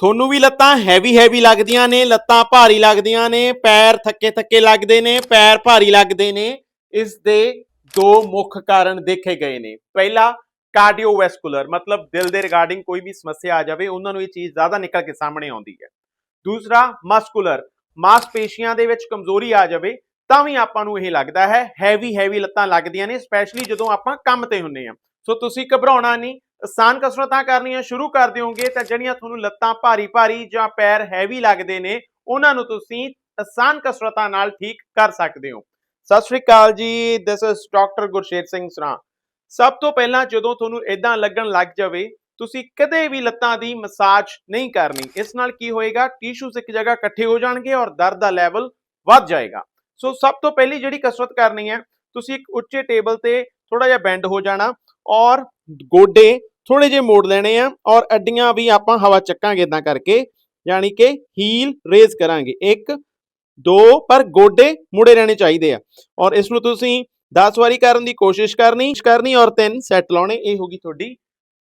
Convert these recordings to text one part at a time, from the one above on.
ਤੁਹਾਨੂੰ ਵੀ ਲੱਤਾਂ heavy heavy ਲੱਗਦੀਆਂ ਨੇ, ਲੱਤਾਂ ਭਾਰੀ ਲੱਗਦੀਆਂ ਨੇ, ਪੈਰ ਥੱਕੇ ਥੱਕੇ ਲੱਗਦੇ ਨੇ, ਪੈਰ ਭਾਰੀ ਲੱਗਦੇ ਨੇ, ਇਸ ਦੇ ਦੋ ਮੁੱਖ ਕਾਰਨ ਦੇਖੇ ਗਏ ਨੇ। ਪਹਿਲਾ ਕਾਰਡੀਓਵੈਸਕੂਲਰ ਮਤਲਬ ਦਿਲ ਦੇ ਰਿਗਾਰਡਿੰਗ ਕੋਈ ਵੀ ਸਮੱਸਿਆ ਆ ਜਾਵੇ, ਉਹਨਾਂ ਨੂੰ ਇਹ ਚੀਜ਼ ਜ਼ਿਆਦਾ ਨਿਕਲ ਕੇ ਸਾਹਮਣੇ ਆਉਂਦੀ ਹੈ। ਦੂਸਰਾ ਮਸਕੂਲਰ ਮਾਸਪੇਸ਼ੀਆਂ ਦੇ ਵਿੱਚ ਕਮਜ਼ੋਰੀ ਆ ਜਾਵੇ, ਤਾਂ ਵੀ ਆਪਾਂ ਨੂੰ ਇਹ ਲੱਗਦਾ ਹੈ ਹੈਵੀ ਹੈਵੀ ਲੱਤਾਂ ਲੱਗਦੀਆਂ ਨੇ ਸਪੈਸ਼ਲੀ ਜਦੋਂ ਆਪਾਂ ਕੰਮ ਤੇ ਹੁੰਨੇ ਆ। ਸੋ ਤੁਸੀਂ ਘਬਰਾਉਣਾ ਨਹੀਂ ਆਸਾਨ ਕਸਰਤਾਂ ਕਰਨੀਆਂ ਸ਼ੁਰੂ ਕਰ ਦਿਓਗੇ ਤਾਂ ਜਿਹੜੀਆਂ ਤੁਹਾਨੂੰ ਲੱਤਾਂ ਭਾਰੀ ਭਾਰੀ ਜਾਂ ਪੈਰ ਹੈਵੀ ਲੱਗਦੇ ਨੇ, ਉਹਨਾਂ ਨੂੰ ਤੁਸੀਂ ਆਸਾਨ ਕਸਰਤਾਂ ਨਾਲ ਠੀਕ ਕਰ ਸਕਦੇ ਹੋ। ਸਤਿ ਸ਼੍ਰੀ ਅਕਾਲ ਜੀ this is doctor Gursher Singh Sara. ਸਭ ਤੋਂ ਪਹਿਲਾਂ ਜਦੋਂ ਤੁਹਾਨੂੰ ਇਦਾਂ ਲੱਗਣ ਲੱਗ ਜਾਵੇ, ਤੁਸੀਂ ਕਦੇ ਵੀ ਲੱਤਾਂ ਦੀ ਮਸਾਜ ਨਹੀਂ ਕਰਨੀ। ਇਸ ਨਾਲ ਕੀ ਹੋਏਗਾ ਟਿਸ਼ੂਸ ਇੱਕ ਜਗ੍ਹਾ ਇਕੱਠੇ ਹੋ ਜਾਣਗੇ ਔਰ ਦਰਦ ਦਾ ਲੈਵਲ ਵੱਧ ਜਾਏਗਾ। ਸੋ ਸਭ ਤੋਂ ਪਹਿਲੀ ਜਿਹੜੀ ਕਸਰਤ ਕਰਨੀ ਹੈ, ਤੁਸੀਂ ਇੱਕ ਉੱਚੇ ਟੇਬਲ ਤੇ ਥੋੜਾ ਜਿਹਾ ਬੈਂਡ ਹੋ ਜਾਣਾ ਔਰ ਗੋਡੇ ਥੋੜੇ ਜਿਹੇ ਮੋੜ ਲੈਣੇ ਆ ਔਰ ਅੱਡੀਆਂ ਵੀ ਆਪਾਂ ਹਵਾ ਚੱਕਾਂਗੇ ਇਦਾਂ ਕਰਕੇ, ਯਾਨੀ ਕਿ ਹੀਲ ਰੇਜ਼ ਕਰਾਂਗੇ। ਇੱਕ, ਦੋ, ਪਰ ਗੋਡੇ ਮੁੜੇ ਰਹਿਣੇ ਚਾਹੀਦੇ ਆ। ਔਰ ਇਸ ਨੂੰ ਤੁਸੀਂ 10 ਵਾਰੀ ਕਰਨ ਦੀ ਕੋਸ਼ਿਸ਼ ਕਰਨੀ ਕਰਨੀ ਔਰ ਤਿੰਨ ਸੈੱਟ ਲਾਉਣੇ, ਇਹ ਹੋਗੀ ਤੁਹਾਡੀ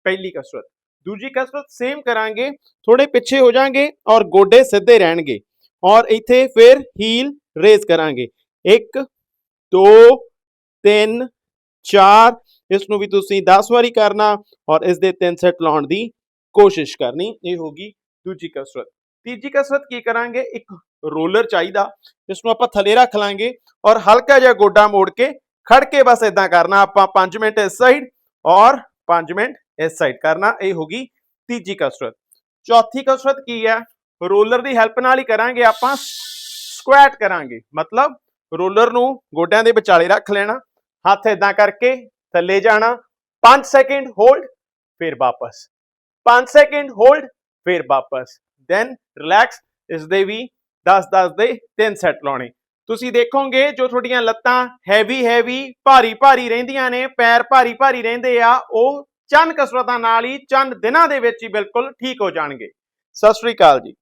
ਪਹਿਲੀ ਕਸਰਤ। ਦੂਜੀ ਕਸਰਤ ਸੇਮ ਕਰਾਂਗੇ ਥੋੜੇ ਪਿੱਛੇ ਹੋ ਜਾਾਂਗੇ ਔਰ ਗੋਡੇ ਸਿੱਧੇ ਰਹਿਣਗੇ। ਔਰ ਇੱਥੇ ਫਿਰ ਹੀਲ ਰੇਜ਼ ਕਰਾਂਗੇ। 1 2 3 4 ਇਸ ਨੂੰ ਵੀ ਤੁਸੀਂ 10 ਵਾਰੀ ਕਰਨਾ ਔਰ ਇਸ ਦੇ ਤਿੰਨ ਸੈੱਟ ਲਾਉਣ ਦੀ ਕੋਸ਼ਿਸ਼ ਕਰਨੀ, ਇਹ ਹੋਗੀ ਦੂਜੀ ਕਸਰਤ। ਤੀਜੀ ਕਸਰਤ ਕੀ ਕਰਾਂਗੇ? ਇੱਕ ਰੋਲਰ ਚਾਹੀਦਾ ਇਸ ਨੂੰ ਆਪਾਂ ਥੱਲੇ ਰੱਖ ਲਾਂਗੇ ਔਰ ਹਲਕਾ ਜਿਹਾ ਗੋਡਾ ਮੋੜ ਕੇ ਖੜ ਕੇ ਬਸ ਇਦਾਂ ਕਰਨਾ, ਆਪਾਂ 5 ਮਿੰਟ ਇਸ ਸਾਈਡ ਔਰ 5 ਮਿੰਟ ਇਸ ਸਾਈਡ ਕਰਨਾ, ਇਹ ਹੋਗੀ ਤੀਜੀ ਕਸਰਤ। ਚੌਥੀ ਕਸਰਤ ਕੀ ਹੈ? ਰੋਲਰ ਦੀ ਹੈਲਪ ਨਾਲ ਹੀ ਕਰਾਂਗੇ ਆਪਾਂ, ਸਕੁਐਟ ਕਰਾਂਗੇ। ਮਤਲਬ ਰੋਲਰ ਨੂੰ ਗੋਡਿਆਂ ਦੇ ਵਿਚਾਲੇ ਰੱਖ ਲੈਣਾ, ਹੱਥ ਇਦਾਂ ਕਰਕੇ ਥੱਲੇ ਜਾਣਾ 5 ਸੈਕਿੰਡ ਹੋਲਡ ਫਿਰ ਵਾਪਸ। 5 ਸੈਕਿੰਡ ਹੋਲਡ ਫਿਰ ਵਾਪਸ। ਦੈਨ ਰਿਲੈਕਸ ਇਸ ਦੇ ਵੀ 10 10 ਦੇ ਤਿੰਨ ਸੈੱਟ ਲਾਉਣੇ। ਤੁਸੀਂ ਦੇਖੋਗੇ ਜੋ ਤੁਹਾਡੀਆਂ ਲੱਤਾਂ ਹੈਵੀ ਹੈਵੀ ਭਾਰੀ ਭਾਰੀ ਰਹਿੰਦੀਆਂ ਨੇ, ਪੈਰ ਭਾਰੀ ਭਾਰੀ ਰਹਿੰਦੇ ਆ, ਉਹ ਚੰਦ ਕਸਰਤਾਂ ਨਾਲ ਹੀ ਚੰਦ ਦਿਨਾਂ ਦੇ ਵਿੱਚ ਹੀ ਬਿਲਕੁਲ ਠੀਕ ਹੋ ਜਾਣਗੇ। ਸਤਿ ਸ੍ਰੀ ਅਕਾਲ ਜੀ।